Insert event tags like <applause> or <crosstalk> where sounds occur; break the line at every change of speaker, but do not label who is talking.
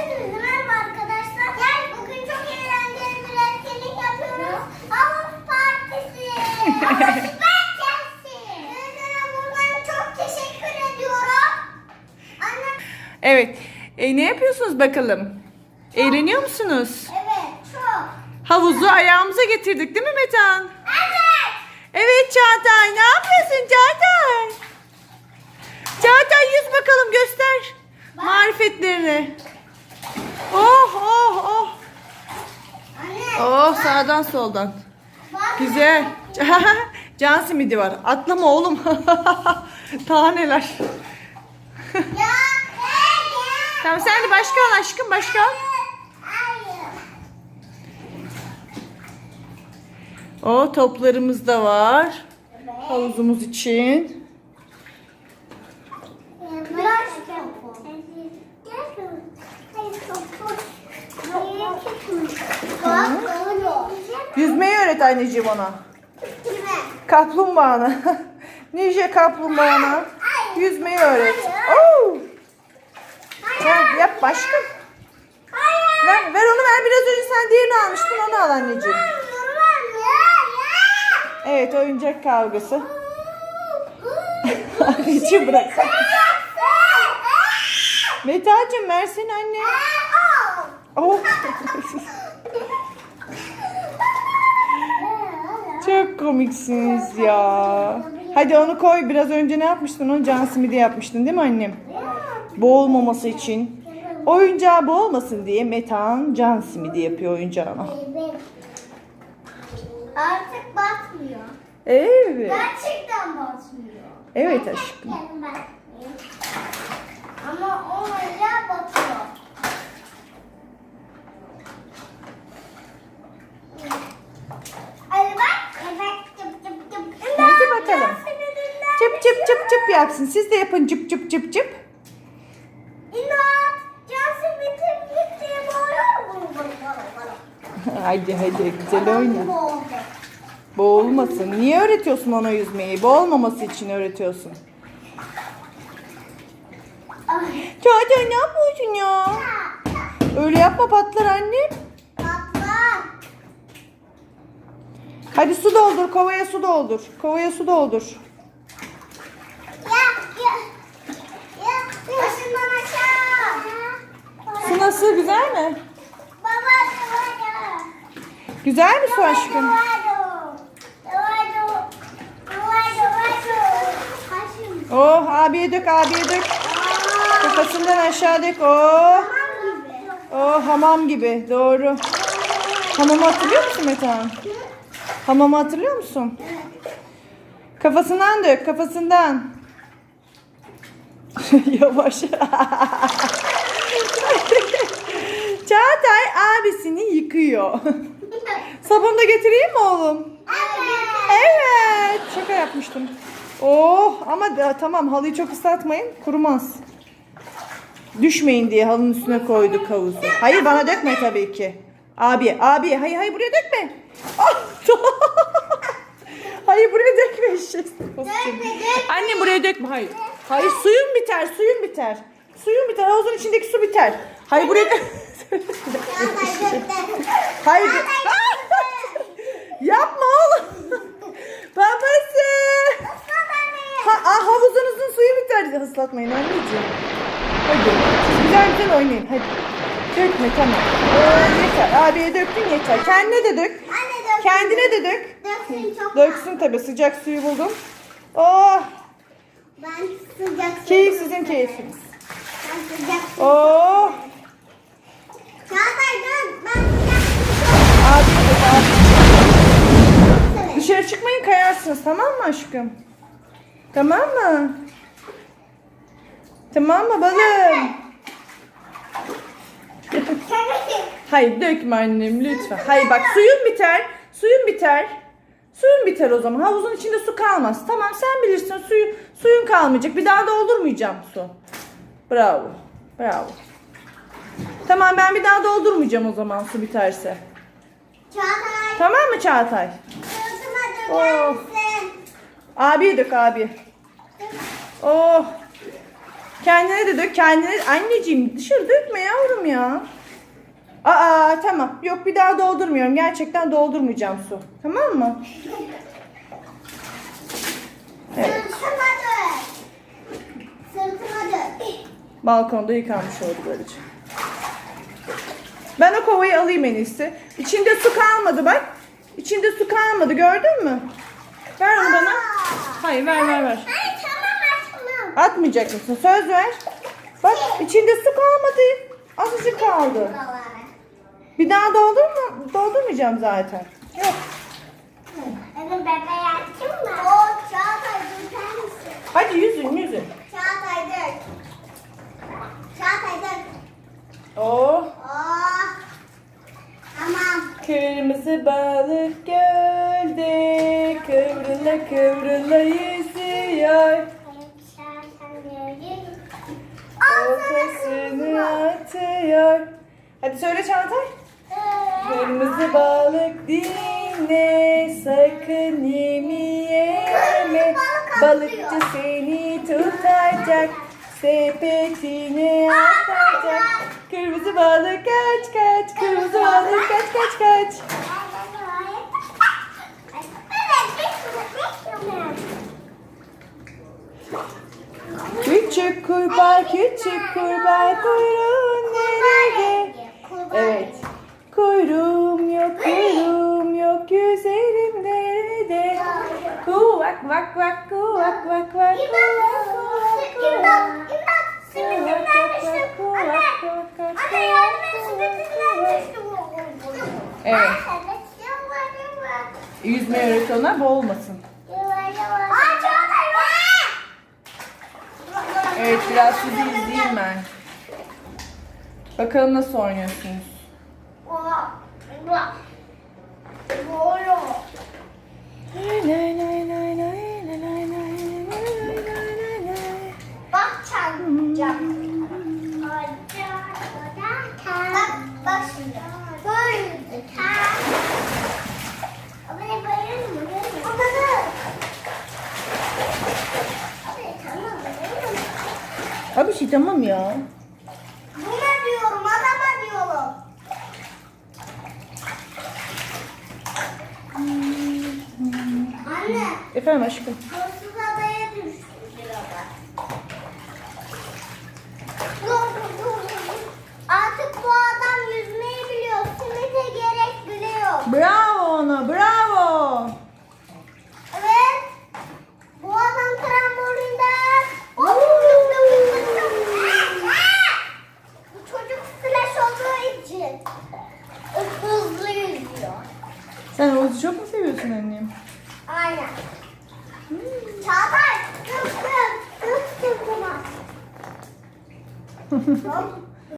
Hepinize merhaba arkadaşlar. Gel bugün çok eğlenceli bir etkinlik yapıyoruz. Havuz partisi. Partisi. Öğretmenim buradan çok teşekkür ediyorum. Anne.
Evet. E, ne yapıyorsunuz bakalım? Eğleniyor musunuz?
Evet çok.
Havuzu ayağımıza getirdik değil mi Metan?
Evet.
Evet Çağatay. Ne yapıyorsun Çağatay? Çağatay yüz bakalım göster. Marifetlerini. Oh oh oh.
Anne.
Oh sağdan soldan. Güzel. <laughs> Can simidi var. Atlama oğlum. <laughs> Daha neler.
Ya. Hey, <laughs> ya.
Tamam sen de başka al aşkım başka al. O toplarımız da var. Havuzumuz için.
Biraz
Yüzmeyi öğret anneciğim ona.
Kime?
Kaplumbağana. <laughs> Ninja kaplumbağana. Yüzmeyi öğret. Oo. Ha, yap.
Hayır.
Ver, ver onu ver. Biraz önce sen diğerini almıştın. Onu al anneciğim. Evet oyuncak kavgası. <laughs> Anneciğim bırak. Metacığım versene anne. Oh. <laughs> Çok komiksiniz ya. Hadi onu koy. Biraz önce ne yapmıştın? Onu can simidi yapmıştın değil mi annem? Boğulmaması için. Oyuncağı boğulmasın diye Metan can simidi yapıyor oyuncağına.
Artık batmıyor.
Evet.
Gerçekten batmıyor.
Evet aşkım.
Ama o hala batıyor. Hadi bak. Evet. Çıp çıp çıp.
Hadi bakalım. Çıp çıp yapsın. Siz de yapın çıp çıp çıp çıp.
İnat. Cansı bitim bitti. Bağırıyor mu? <laughs>
Hadi hadi güzel oyna. Boğulmasın. Niye öğretiyorsun ona yüzmeyi? Boğulmaması için öğretiyorsun.
Ay.
Çağatay ne yapıyorsun ya? Öyle yapma patlar anne.
Patlar.
Hadi su doldur. Kovaya su doldur. Kovaya su doldur.
Ya ya. Ya. Başından aşağı.
Su nasıl? Güzel mi?
Baba baba.
Su aşkım? Oh abiye dök abiye dök. Kafasından aşağı dök. Oh. Oh hamam gibi. Doğru. Hamamı hatırlıyor musun Metehan? Hamamı hatırlıyor musun? Kafasından dök kafasından. <laughs> Yavaş. <laughs> Çağatay abisini yıkıyor. <laughs> Sabun da getireyim mi oğlum? Evet. Şaka yapmıştım. Oh ama da, tamam halıyı çok ıslatmayın. Kurumaz. Düşmeyin diye halının üstüne koyduk havuzu. Hayır bana dökme tabii ki. Abi, abi, hayır hayır buraya dökme. Ah! <laughs> hayır buraya dökme <laughs> eşek. Anne buraya dökme hayır. Hayır suyun biter, suyun biter. Suyun biter, havuzun içindeki su biter. Hayır buraya dök. <laughs> Hayır. Yapma oğlum. Babası. Ha, ah, havuzunuzun suyu biter. Islatmayın anneciğim. Hadi. Siz güzel güzel oynayın. Hadi. Dökme tamam. Ee, yeter. Abiye döktün yeter. Kendine de dök. Kendine de dök.
Döksün çok.
Döksün tabi. Sıcak suyu buldum. Oh.
Ben sıcak su-
Keyif sizin keyfiniz.
Ben sıcak su-
Oh.
Çağatay dön. Ben
abi. Dışarı çıkmayın kayarsınız tamam mı aşkım? Tamam mı? Tamam mı balım? Hayır dökme annem lütfen. Hayır bak suyun biter. Suyun biter. Suyun biter o zaman. Havuzun içinde su kalmaz. Tamam sen bilirsin suyu, suyun kalmayacak. Bir daha doldurmayacağım su. Bravo. Bravo. Tamam ben bir daha doldurmayacağım o zaman su biterse.
Çağatay.
Tamam mı Çağatay?
Sırtıma döker
Oh.
misin?
Abiye dök abi. Oh. Kendine de dök. Kendine anneciğim dışarı dökme yavrum ya. Aa tamam. Yok bir daha doldurmuyorum. Gerçekten doldurmayacağım su. Tamam mı? Evet.
Sırtıma dök. Sırtıma dök.
Balkonda yıkanmış oldu böylece. Ben o kovayı alayım en iyisi. İçinde su kalmadı bak. İçinde su kalmadı gördün mü? Ver onu bana. Hayır ver ver ver.
Tamam.
Atmayacak mısın? Söz ver. Bak içinde su kalmadı. Azıcık kaldı. Bir daha doldur mu? Doldurmayacağım zaten. Yok. Hadi yüzün yüzün.
Çağatay dök. Çağatay dök.
Oh.
Oh. Tamam.
Kırmızı balık gölde kıvrıla kıvrıla yüzüyor. Ortasını atıyor. Hadi söyle Çağatay. Kırmızı balık dinle sakın yemi yeme. Balıkçı seni tutacak sepetine atacak. Kırmızı balık kaç kaç kırmızı balık kaç kaç kaç. Küçük kurbağa küçük kurbağa kuyruğun nerede? Evet. Kuyruğum yok kuyruğum yok yüzerim nerede? Kuvak vak vak kuvak vak vak kuvak kuvak kuvak. Evet. Yüzme öğret ona boğulmasın. Biraz sizi izleyeyim ben. Bakalım nasıl oynuyorsunuz. Lay lay Şey tamam ya.
Buna diyorum, adama diyorum. Anne,
Efendim aşkım.
hırsız adaya düştü sırada. için hızlı yüzüyor.
Sen havuzu çok mu seviyorsun annem?
Aynen. Hmm. Çağatay kıp kıp kıp kıp kıp. <laughs>